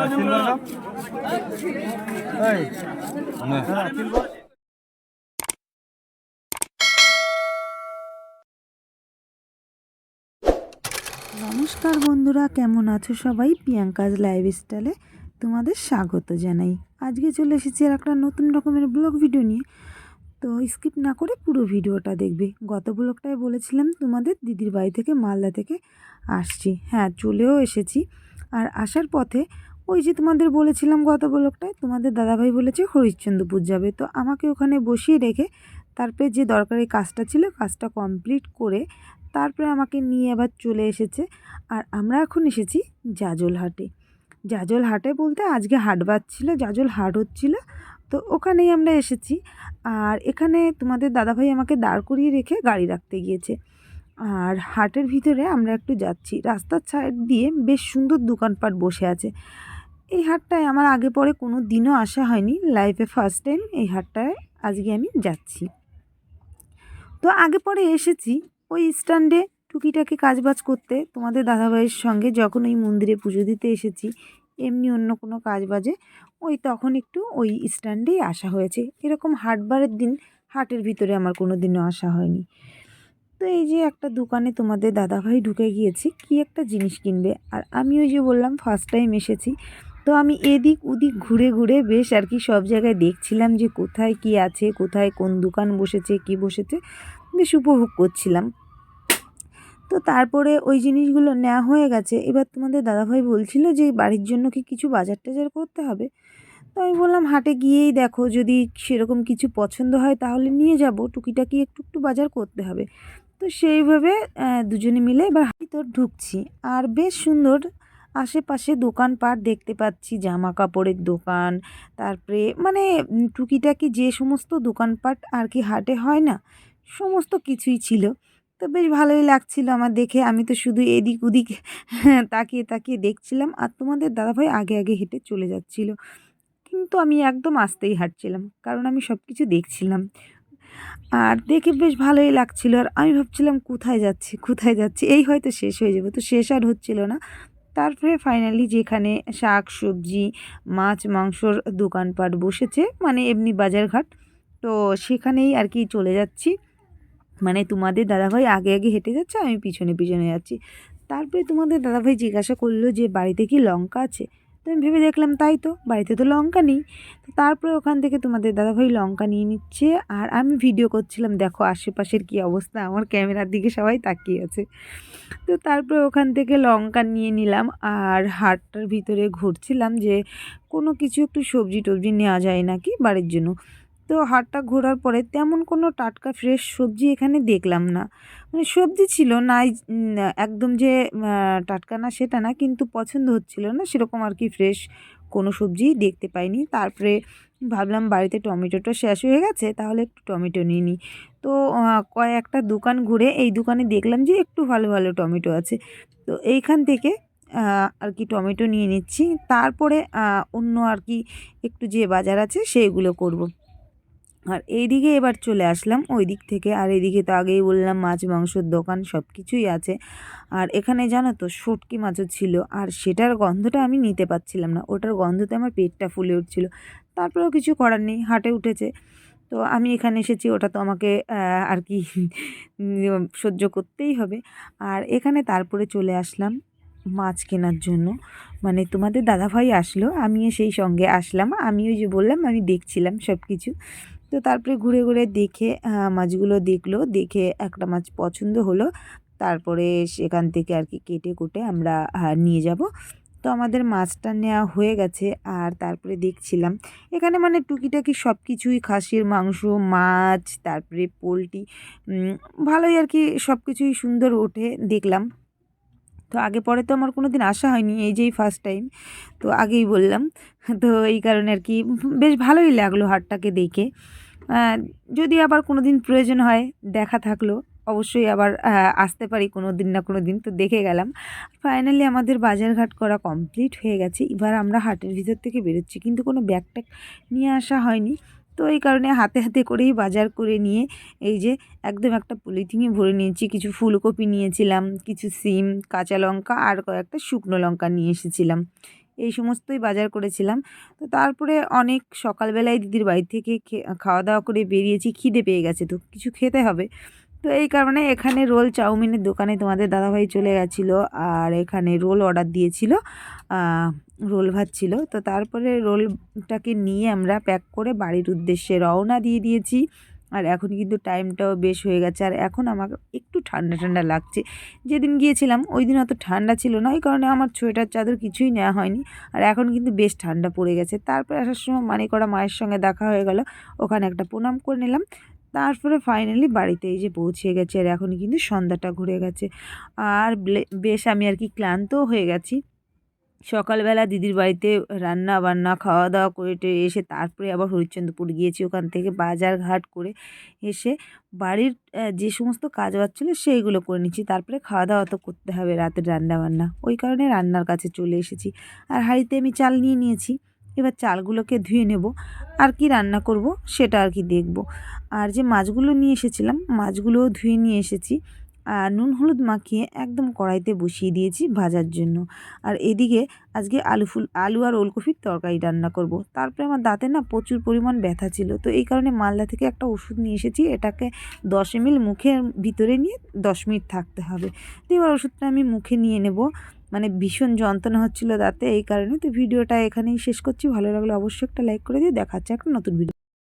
নমস্কার বন্ধুরা, কেমন আছো সবাই? প্রিয়াঙ্কাজ লাইফ স্টাইলে তোমাদের স্বাগত জানাই। আজকে চলে এসেছি আর একটা নতুন রকমের ব্লগ ভিডিও নিয়ে। তো স্কিপ না করে পুরো ভিডিওটা দেখবে। গত ব্লগটায় বলেছিলাম তোমাদের দিদির বাড়ি থেকে মালদা থেকে আসছি। হ্যাঁ চলেও এসেছি। আর আসার পথে ওই যে তোমাদের বলেছিলাম গত ব্লগটায়, তোমাদের দাদাভাই বলেছে হরিশ্চন্দ্রপুর যাবে। তো আমাকে ওখানে বসিয়ে রেখে তারপরে যে দরকারি কাজটা ছিল, কাজটা কমপ্লিট করে তারপরে আমাকে নিয়ে আবার চলে এসেছে। আর আমরা এখন এসেছি জাজল হাটে জাজল হাটে বলতে আজকে হাট ছিল জাজল হাট হচ্ছিল। তো ওখানেই আমরা এসেছি। আর এখানে তোমাদের দাদাভাই আমাকে দাঁড় করিয়ে রেখে গাড়ি রাখতে গিয়েছে। আর হাটের ভিতরে আমরা একটু যাচ্ছি। রাস্তার সাইড দিয়ে বেশ সুন্দর দোকানপাট বসে আছে। এই হাটটায় আমার আগে পরে কোনো দিনও আসা হয়নি। লাইফে ফার্স্ট টাইম এই হাটটায় আজকে আমি যাচ্ছি। তো আগে পরে এসেছি। ওই স্ট্যান্ডে টুকিটাকি কাজবাজ করতে। তোমাদের দাদাভাইয়ের সঙ্গে যখন ওই মন্দিরে পুজো দিতে এসেছি, এমনি অন্য কোনো কাজ বাজে ওই তখন একটু ওই স্ট্যান্ডেই আসা হয়েছে। এরকম হাটবারের দিন হাটের ভিতরে আমার কোনো দিনও আসা হয়নি। তো এই যে একটা দোকানে তোমাদের দাদাভাই ঢুকে গিয়েছি, কি একটা জিনিস কিনবে? আর আমি ওই যে বললাম ফার্স্ট টাইম এসেছি। তো আমি এদিক ওদিক ঘুরে ঘুরে বেশ আর কি সব জায়গায় দেখছিলাম যে কোথায় কি আছে, কোথায় কোন দোকান বসেছে, কি বসেছে, বেশ উপভোগ করছিলাম। তো তারপরে ওই জিনিসগুলো নেওয়া হয়ে গেছে। এবার তোমাদের দাদাভাই বলছিল যে বাড়ির জন্য কি কিছু বাজার টাজার করতে হবে। তো আমি বললাম, হাটে গিয়েই দেখো, যদি সেরকম কিছু পছন্দ হয় তাহলে নিয়ে যাব। টুকিটাকি একটু একটু বাজার করতে হবে। তো সেইভাবে দুজনে মিলে এবার হাটি তোর ঢুকছি। আর বেশ সুন্দর আশেপাশে দোকানপাট দেখতে পাচ্ছি জামা কাপড়ের দোকান, তারপরে মানে টুকিটাকি যে সমস্ত দোকানপাট আর কি হাটে হয় না, সমস্ত কিছুই ছিল। তো বেশ ভালোই লাগছিল আমার দেখে, আমি তো শুধু এদিক ওদিক তাকিয়ে তাকিয়ে দেখছিলাম আর তোমাদের দাদাভাই আগে আগে হেঁটে চলে যাচ্ছিল। কিন্তু আমি একদম আস্তেই হাঁটছিলাম, কারণ আমি সব কিছু দেখছিলাম। আর দেখে বেশ ভালোই লাগছিল আর আমি ভাবছিলাম কোথায় যাচ্ছি কোথায় যাচ্ছি, এই হয়তো শেষ হয়ে যাবে। তো শেষ আর হচ্ছিল না। তারপরে ফাইনালি যেখানে শাক, সবজি, মাছ, মাংসর দোকানপাট বসেছে মানে এমনি বাজারঘাট। তো সেখানেই আর কি চলে যাচ্ছি। মানে তোমাদের দাদাভাই আগে আগে হেঁটে যাচ্ছে, আমি পিছনে পিছনে যাচ্ছি। তারপরে তোমাদের দাদাভাই জিজ্ঞাসা করল যে, বাড়িতে কি লঙ্কা আছে? তো আমি ভেবে দেখলাম তাই তো, বাড়িতে তো লঙ্কা নেই। তো তারপরে ওখান থেকে তোমাদের দাদাভাই লঙ্কা নিয়ে নিচ্ছে আর আমি ভিডিও করছিলাম, দেখো আশেপাশের কি অবস্থা, আমার ক্যামেরার দিকে সবাই তাকিয়ে আছে। তো তারপরে ওখান থেকে লঙ্কা নিয়ে নিলাম আর হাটটার ভিতরে ঘুরছিলাম যে কোনো কিছু একটু সবজি টবজি নেওয়া যায় নাকি বাড়ির জন্য। তো হাটটা ঘোরার পরে তেমন কোনো টাটকা ফ্রেশ সবজি এখানে দেখলাম না। মানে সবজি ছিল, নাই একদম যে টাটকা না সেটা না, কিন্তু পছন্দ হচ্ছিল না, সেরকম আর কি ফ্রেশ কোনো সবজিই দেখতে পাইনি। তারপরে ভাবলাম বাড়িতে টমেটোটা শেষ হয়ে গেছে, তাহলে একটু টমেটো নিয়ে নিই তো কয়েকটা দোকান ঘুরে এই দোকানে দেখলাম যে একটু ভালো ভালো টমেটো আছে। তো এইখান থেকে আর কি টমেটো নিয়ে নিচ্ছি। তারপরে অন্য আর কি একটু যে বাজার আছে, সেইগুলো করব। আর এইদিকে এবার চলে আসলাম ওই দিক থেকে। আর এদিকে তো আগেই বললাম মাছ, মাংসর দোকান সব কিছুই আছে। আর এখানে জানো তো, শুটকি মাছও ছিল। আর সেটার গন্ধটা আমি নিতে পারছিলাম না। ওটার গন্ধতে আমার পেটটা ফুলে উঠছিল। তারপরেও কিছু করার নেই, হাটে উঠেছে। তো আমি এখানে এসেছি, ওটা তো আমাকে আর কি, সহ্য করতেই হবে। আর এখানে তারপরে চলে আসলাম মাছ কেনার জন্য। মানে তোমাদের দাদাভাই আসলো, আমিও সেই সঙ্গে আসলাম। আমি ওই যে বললাম, আমি দেখছিলাম সব কিছু তো তারপরে ঘুরে ঘুরে দেখে মাছগুলো দেখল, দেখে একটা মাছ পছন্দ হলো। তারপরে সেখান থেকে আর কি কেটে কুটে আমরা নিয়ে যাব। তো আমাদের মাছটা নেওয়া হয়ে গেছে আর তারপরে দেখছিলাম, এখানে মানে টুকিটাকি সব কিছুই খাসির মাংস, মাছ, তারপরে পোলট্রি ভালোই আর কি সব কিছুই সুন্দর ওঠে দেখলাম। তো আগে পরে তো আমার কোনো দিন আসা হয়নি, এই যেই ফার্স্ট টাইম তো আগেই বললাম। তো এই কারণে আর কি বেশ ভালোই লাগল হাটটাকে দেখে। যদি আবার কোনো দিন প্রয়োজন হয়, দেখা থাকল, অবশ্যই আবার আসতে পারি কোনো দিন না কোনো দিন তো দেখে গেলাম। ফাইনালি আমাদের বাজারঘাট করা কমপ্লিট হয়ে গেছে। এবার আমরা হাটের ভিতর থেকে বেরোচ্ছি, কিন্তু কোনো ব্যাগ ট্যাগ নিয়ে আসা হয়নি। তো এই কারণে হাতে হাতে করেই বাজার করে নিয়ে এই যে একদম একটা পলিথিনে ভরে নিয়েছি। কিছু ফুলকপি নিয়েছিলাম, কিছু সিম, কাঁচা লঙ্কা আর কয়েকটা শুকনো লঙ্কা নিয়ে এসেছিলাম। এই সমস্তই বাজার করেছিলাম। তো তারপরে অনেক সকালবেলায় দিদির বাড়ি থেকে খাওয়া দাওয়া করে বেরিয়েছি, খিদে পেয়ে গেছে তো, কিছু খেতে হবে। তো এই কারণে এখানে রোল চাউমিনের দোকানে তোমাদের দাদাভাই চলে গেছিল আর এখানে রোল অর্ডার দিয়েছিল রোল ভাত ছিল। তো তারপরে রোলটাকে নিয়ে আমরা প্যাক করে বাড়ির উদ্দেশ্যে রওনা দিয়ে দিয়েছি। আর এখন কিন্তু টাইমটাও বেশ হয়ে গেছে। আর এখন আমার একটু ঠান্ডা ঠান্ডা লাগছে। যেদিন গিয়েছিলাম, ওই দিন অত ঠান্ডা ছিল না। ওই কারণে আমার সোয়েটার চাদর কিছুই নেওয়া হয়নি। আর এখন কিন্তু বেশ ঠান্ডা পড়ে গেছে। তারপরে আসার সময় মানে করা মায়ের সঙ্গে দেখা হয়ে গেল। ওখানে একটা প্রণাম করে নিলাম। তারপরে ফাইনালি বাড়িতে এই যে পৌঁছে গেছে। আর এখন কিন্তু সন্ধ্যাটা ঘুরে গেছে। আর বেশ আমি আর কি ক্লান্তও হয়ে গেছি। সকালবেলা দিদির বাড়িতে রান্না বান্না খাওয়া দাওয়া করে এসে তারপরে আবার হরিশ্চন্দ্রপুর গিয়েছি। ওখান থেকে বাজার ঘাট করে এসে বাড়ির যে সমস্ত কাজ বাজ ছিল সেইগুলো করে নিচ্ছি। তারপরে খাওয়া দাওয়া তো করতে হবে রাতের রান্না বান্না ওই কারণে রান্নার কাছে চলে এসেছি। আর হাঁড়িতে আমি চাল নিয়ে নিয়েছি। এবার চালগুলোকে ধুয়ে নেব। আর কি রান্না করব সেটা আর কি দেখব। আর যে মাছগুলো নিয়ে এসেছিলাম, মাছগুলোও ধুয়ে নিয়ে এসেছি। নুন হলুদ মাখিয়ে একদম কড়াইতে বসিয়ে দিয়েছি ভাজার জন্য। আর এদিকে আজকে আলু ফুল, আলু আর ওলকপির তরকারি রান্না করব। তারপরে আমার দাঁতে না প্রচুর পরিমাণ ব্যথা ছিল। তো এই কারণে মালদা থেকে একটা ওষুধ নিয়ে এসেছি। এটাকে দশ এমএল মুখের ভিতরে নিয়ে দশ মিনিট থাকতে হবে। তো এবার ওষুধটা আমি মুখে নিয়ে নেব। মানে ভীষণ যন্ত্রণা হচ্ছিল দাঁতে। এই কারণে তো ভিডিওটা এখানেই শেষ করছি। ভালো লাগলে অবশ্যই একটা লাইক করে দিয়ে দেখাচ্ছে একটা নতুন ভিডিও